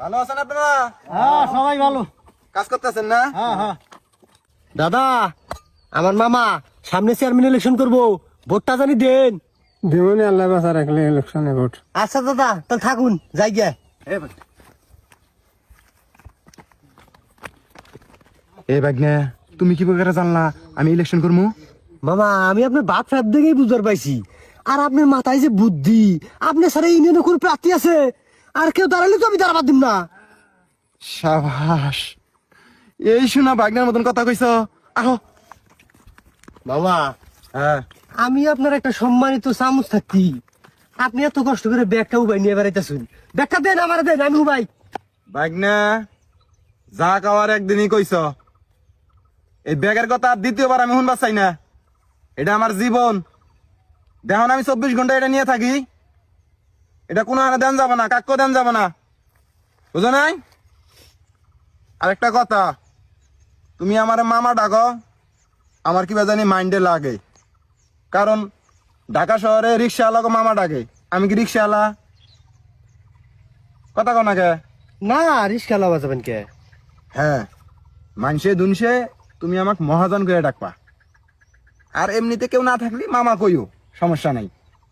ভালো আছেন আপনারা? হ্যাঁ সবাই ভালো। কাজ করতেছেন না? হ্যাঁ হ্যাঁ। দাদা আমার মামা সামনে চেয়ারম্যান ইলেকশন করব। ভোটটা জানি দেন। দেবনি আল্লাহ বাসা রাখলে ইলেকশনে ভোট। আচ্ছা দাদা তাহলে থাকুন যাই গিয়া। এ তুমি কি করে জানলা? আমি ইলেকশন করব মামা আমি আপনার বাপ ফ্যাপ দেখেই বুঝতে পাইছি। আর আপনার মাথায় যে বুদ্ধি আপনার সারা ইউনিয়নে কোন প্রার্থী আছে? আর কেউ দাঁড়ালে তো আমি দাঁড়াবার দিম না। সাবাস। এই শোনা বাগনের মতন কথা কইছ। আহো। মামা হ্যাঁ। আমি আপনার একটা সম্মানিত চামচ থাকি আপনি এত কষ্ট করে ব্যাগটা উবাই নিয়ে বেড়াইতেছেন। ব্যাগটা দেন আমার দেন আমি উবাই। বাগনা যা খাওয়ার একদিনই কইছ। এই ব্যাগের কথা আর দ্বিতীয়বার আমি শুনবার চাই না। এটা আমার জীবন। দেখুন আমি চব্বিশ ঘণ্টা এটা নিয়ে থাকি। এটা কোনো আনে দেন যাবে না কাক্য দেন যাবে না। বুঝো নাই? আরেকটা কথা তুমি আমার মামা ডাকো আমার কি জানি মাইন্ডে লাগে। কারণ ঢাকা শহরে রিক্সাওয়ালাকে মামা ডাকে আমি কি রিক্সাওয়ালা? কথা কো না কে? না রিস্কা লাবা যাবেন কে? হ্যাঁ মানসে দুনসে তুমি আমাকে মহাজন করে ডাকবা। আর এমনিতে কেউ না থাকলে মামা কইও সমস্যা নাই।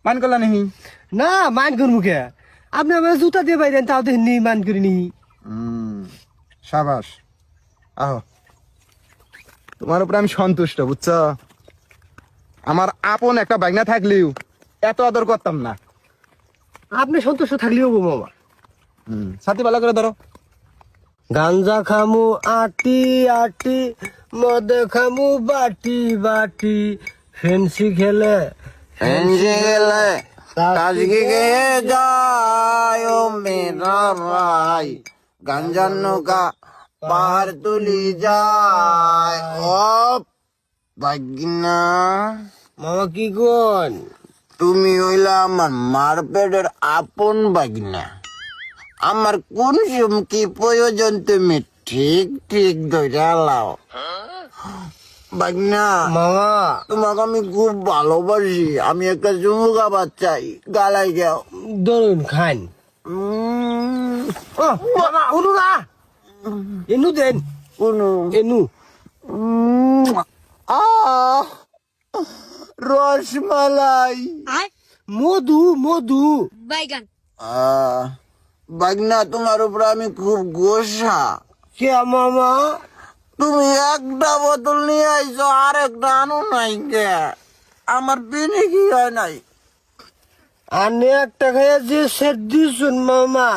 মান করলা নেহি? না মান করব কে? আপনি আমার জুতা দিয়ে বাইরেন তাও দেখেননি মান করিনি সাবাস। আহো। তোমার উপরে আমি সন্তুষ্ট বুঝছ? আমার আপন একটা বাইক না থাকলেও এত আদর করতাম না। আপনি সন্তুষ্ট থাকলেও মামা হুম, সাথী ভালো করে ধরো। গাঞ্জা খামু আটি আটি মদ খামু বাটি বাটি। ফেন্সি খেলে গেলে আজকে গিয়ে যায় ও মেরা রাই গাঞ্জার নৌকা পাহাড় তুলি যায়। ও বাগিনা মামা কি কোন? তুমি হইলা আমার মার পেটের আপন বাগিনা আমার কোন কি প্রয়োজন তুমি ঠিক ঠিক ধরে লাও। বাগনা। মামা তোমাকে আমি খুব ভালোবাসি। আমি একটা চাই। গালাই যাও ধরুন খান। উম, মামা উনু না। এনু দেন। কোনো এনু। আহ, রসমালাই। মধু মধু। বাইগান। বাগনা তোমার উপর আমি খুব গোসা। কে মামা? তুমি একটা বোতল নিয়ে আইছো আর একটা আনো নাই কে আমার পেনে কি হয় নাই? আনে একটা খাইয়া যে সেট দিছুন মামা।